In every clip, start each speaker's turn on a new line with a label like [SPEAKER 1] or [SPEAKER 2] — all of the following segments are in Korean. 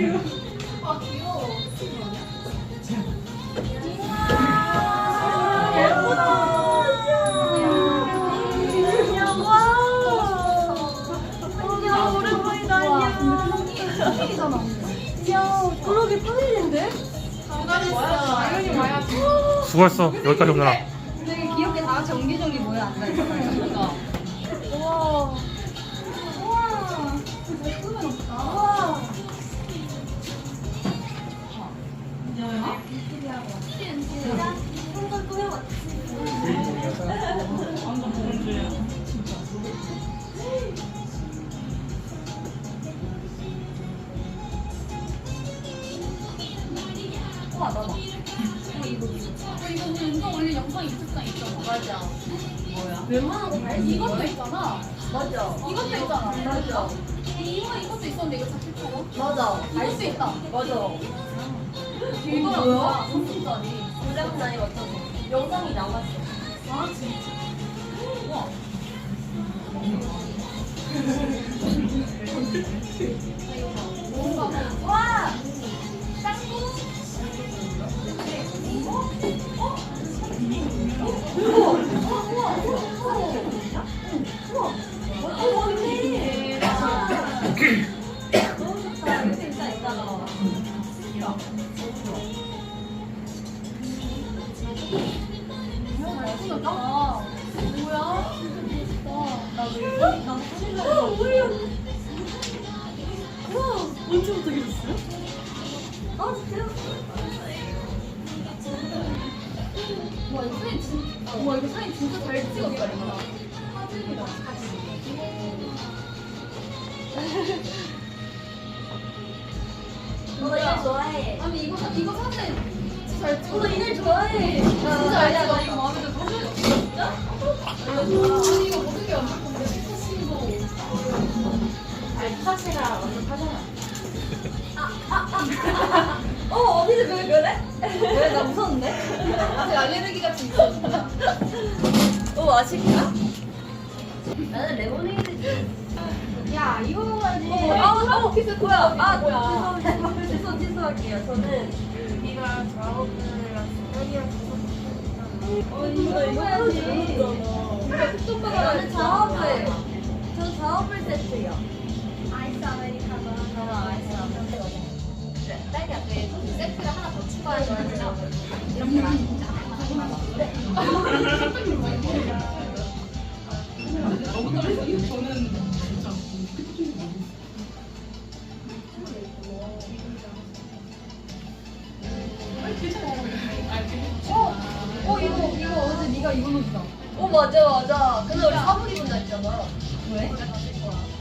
[SPEAKER 1] 그
[SPEAKER 2] 수고했어. 여기까지 오느라.
[SPEAKER 1] 되게 귀엽게 다 옹기종기 모여 앉아있어요. 우와, 나봐.
[SPEAKER 3] 이거 운동 올린 영상 유튜브상 있잖아.
[SPEAKER 1] 맞아.
[SPEAKER 3] 웬만한 거 알지? 이것도 있잖아.
[SPEAKER 1] 맞아.
[SPEAKER 3] 이것도 있잖아.
[SPEAKER 1] 맞아.
[SPEAKER 3] 이거 이것도 있었는데 이거 잡힐까요?
[SPEAKER 1] 맞아.
[SPEAKER 3] 이것도 있다.
[SPEAKER 1] 맞아.
[SPEAKER 3] 이거랑 뭐야? 3분짜리.
[SPEAKER 1] 부장난이 어떤 영상이 남았어.
[SPEAKER 3] 아 진짜? 우와.
[SPEAKER 1] 와! 와! 아,
[SPEAKER 3] 이거 사진 진짜 잘 찍었다 이거. 사진이랑 같이.
[SPEAKER 1] 어, 나 좋아해.
[SPEAKER 3] 아니 이거 사- 이거 사진 진짜 잘
[SPEAKER 1] 어. 나 이걸 좋아해.
[SPEAKER 3] 진짜 잘
[SPEAKER 1] 야, 나
[SPEAKER 3] 찍었다.
[SPEAKER 1] 이거 마음에 들어. 사진
[SPEAKER 3] 진짜? 아니 이거 모든 게 완전 건데 사진도.
[SPEAKER 1] 사체가 완전 파잖아. 어, 언니들 왜 그래? 왜? 나 무서운데?
[SPEAKER 3] 아직 알레르기 같은 게 있었구나.
[SPEAKER 1] 어, 맛있까? 나는 레모네이드지.
[SPEAKER 3] 야 이거 먹어야지.
[SPEAKER 1] 어, 아, 아,
[SPEAKER 3] 키스
[SPEAKER 1] 뭐야? 아,
[SPEAKER 3] 뭐야?
[SPEAKER 1] 죄송, 죄송, 취소할게요. 저는
[SPEAKER 4] 네가 작업이랑 소리랑
[SPEAKER 1] 어, 이거.
[SPEAKER 3] 특종
[SPEAKER 1] 나는 자업을. 저 자업을 세트요.
[SPEAKER 3] 어, 어 이거 이거 어제 네가 입은 옷이다.
[SPEAKER 1] 어, 맞아, 맞아. 근데 우리 사복 입은 날 있잖아.
[SPEAKER 3] 왜?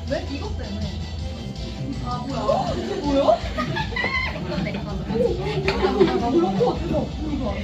[SPEAKER 3] 왜? 이것 때문에. 아 뭐야? 이게 뭐야? 이건 내가. 아, 그런 거 어떻게 이거